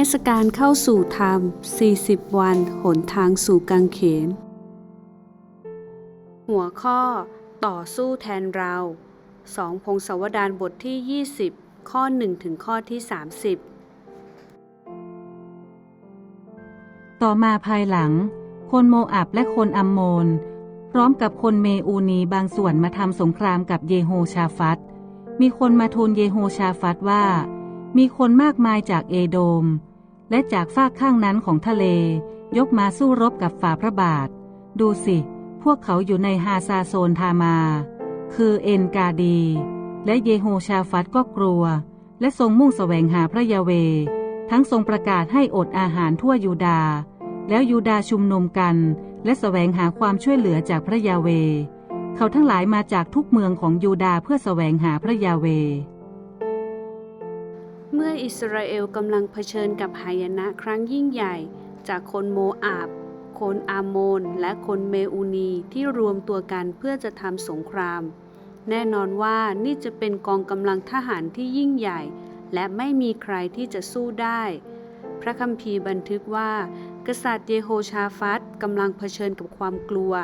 ทศกาลเข้าสู่ธรรม 40 วัน หนทางสู่กังเขน หัวข้อ ต่อสู้แทนเรา 2 พงศาวดารบทที่ 20 ข้อ 1 ถึงข้อที่ 30 ต่อมาภายหลัง คนโมอับและคนอัมโมน พร้อมกับคนเมอูนีบางส่วนมาทำสงครามกับเยโฮชาฟัต มีคนมาทูลเยโฮชาฟัตว่ามีคนมากมายจากเอโดม และจากฝากข้างนั้นของทะเล ยกมาสู้รบกับฝ่าพระบาท ดูสิ พวกเขาอยู่ในฮาซาโซนทามา คือเอ็นกาดี และเยโฮชาฟัตก็กลัว และทรงมุ่งแสวงหาพระยาเว ทั้งทรงประกาศให้อดอาหารทั่วยูดา แล้วยูดาชุมนุมกัน และแสวงหาความช่วยเหลือจากพระยาเว เขาทั้งหลายมาจากทุกเมืองของยูดาเพื่อแสวงหาพระยาเว เมื่ออิสราเอลกำลังเผชิญกับหายนะครั้งยิ่งใหญ่ จากคนโมอาบ คนอาโมน และคนเมอูนีที่รวมตัวกันเพื่อจะทำสงคราม แน่นอนว่านี่จะเป็นกองกำลังทหารที่ยิ่งใหญ่ และไม่มีใครที่จะสู้ได้ พระคัมภีร์บันทึกว่า กษัตริย์เยโฮชาฟัตกำลังเผชิญกับความกลัว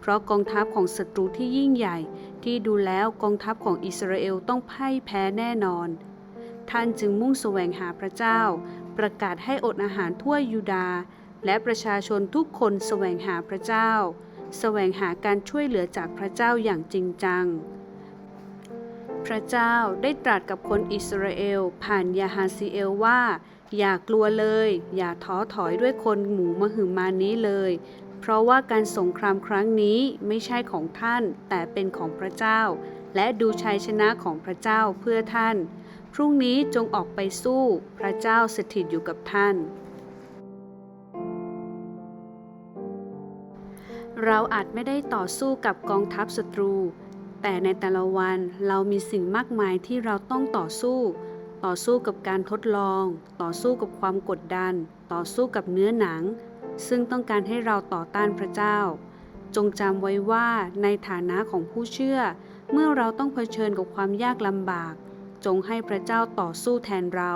เพราะกองทัพของศัตรูที่ยิ่งใหญ่ ที่ดูแล้วกองทัพของอิสราเอลต้องพ่ายแพ้แน่นอน ท่านจึงมุ่งแสวงหาพระเจ้า ประกาศให้อดอาหารทั่วยูดาห์และประชาชนทุกคนแสวงหาพระเจ้า แสวงหาการช่วยเหลือจากพระเจ้าอย่างจริงจัง พระเจ้าได้ตรัสกับคนอิสราเอลผ่านยาฮาซีเอลว่า อย่ากลัวเลย อย่าท้อถอยด้วยคนหมู่มหึมานี้เลย เพราะว่าการสงครามครั้งนี้ไม่ใช่ของท่านแต่เป็นของพระเจ้า และดูชัยชนะของพระเจ้าเพื่อท่าน พรุ่งนี้จงออกไปสู้ พระเจ้าสถิตอยู่กับท่าน เราอาจไม่ได้ต่อสู้กับกองทัพศัตรู แต่ในแต่ละวันเรามีสิ่งมากมายที่เราต้องต่อสู้ ต่อสู้กับการทดลอง ต่อสู้กับความกดดัน ต่อสู้กับเนื้อหนัง ซึ่งต้องการให้เราต่อต้านพระเจ้า จงจำไว้ว่าในฐานะของผู้เชื่อ เมื่อเราต้องเผชิญกับความยากลำบาก จงให้พระเจ้าต่อสู้แทนเรา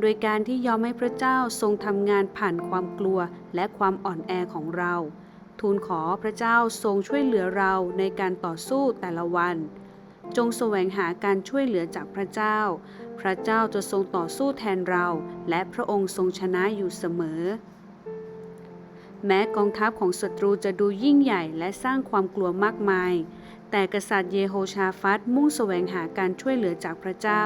โดยการที่ยอมให้พระเจ้าทรงทำงานผ่านความกลัวและความอ่อนแอของเรา ทูลขอพระเจ้าทรงช่วยเหลือเราในการต่อสู้แต่ละวัน จงแสวงหาการช่วยเหลือจากพระเจ้า พระเจ้าจะทรงต่อสู้แทนเรา และพระองค์ทรงชนะอยู่เสมอ แม้กองทัพของศัตรูจะดูยิ่งใหญ่และสร้างความกลัวมากมาย แต่กษัตริย์เยโฮชาฟัตมุ่งแสวงหาการช่วยเหลือจากพระเจ้า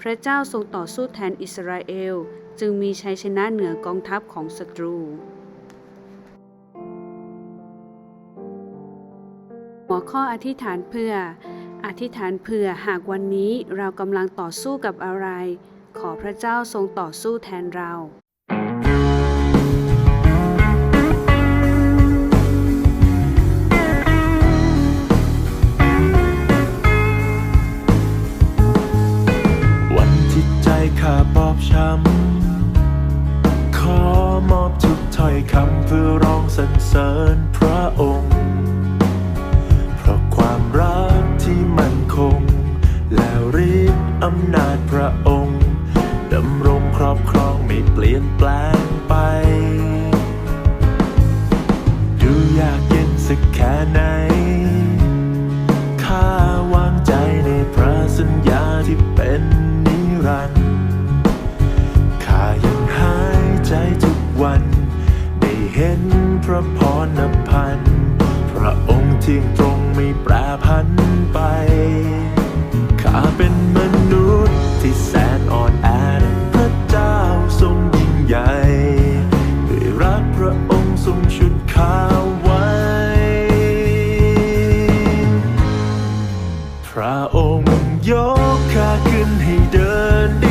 พระเจ้าทรงต่อสู้แทนอิสราเอล จึงมีชัยชนะเหนือกองทัพของศัตรู หัวข้ออธิษฐานเพื่อ อธิษฐานเพื่อหากวันนี้เรากำลังต่อสู้กับอะไร ขอพระเจ้าทรงต่อสู้แทนเรา ข้าบอบช้ำ ขอมอบทุกถ้อยคำเพื่อร้องสรรเสริญพระองค์ เพราะความรักที่มั่นคง แล้วรีบอำนาจพระองค์ดำรงครอบครองไม่เปลี่ยนแปลงไป ดูยากเย็นสักแค่ไหนข้าวางใจในพระสัญญาที่เป็นนิรันดร์ ระพรนพัน พระองค์ที่ตรงไม่แปรพันไป ข้าเป็นมนุษย์ที่แสนอ่อนแอแต่พระเจ้าทรงยิ่งใหญ่ด้วยรักพระองค์ทรงชุดข้าไว้ พระองค์ยกข้าขึ้นให้เดิน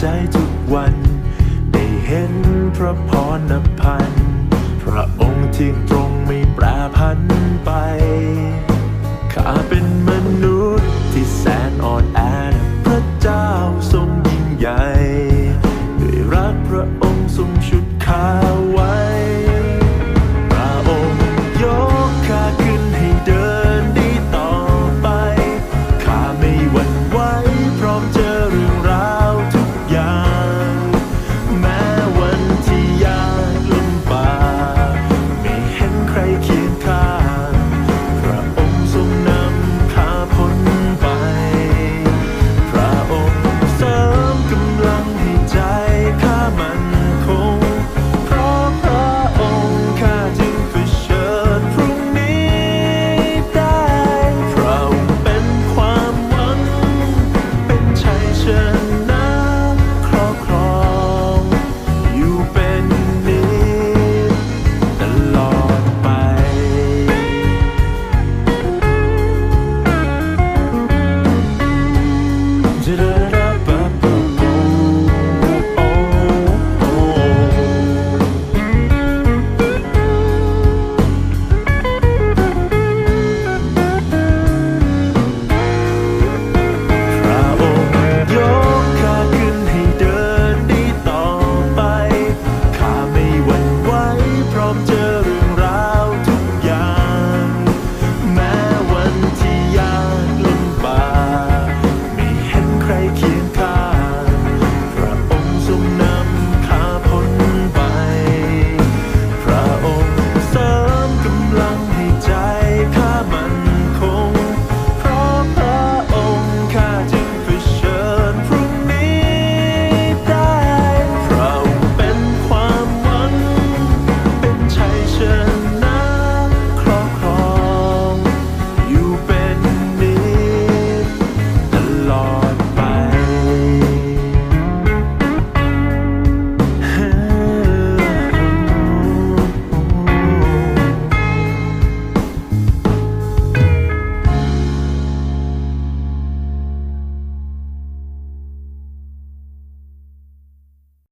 ใจทุกวัน ได้เห็นพระพรนพันพระองค์ที่ตรงไม่แปรพันไป ข้าเป็นมนุษย์ที่แสนอ่อนแอ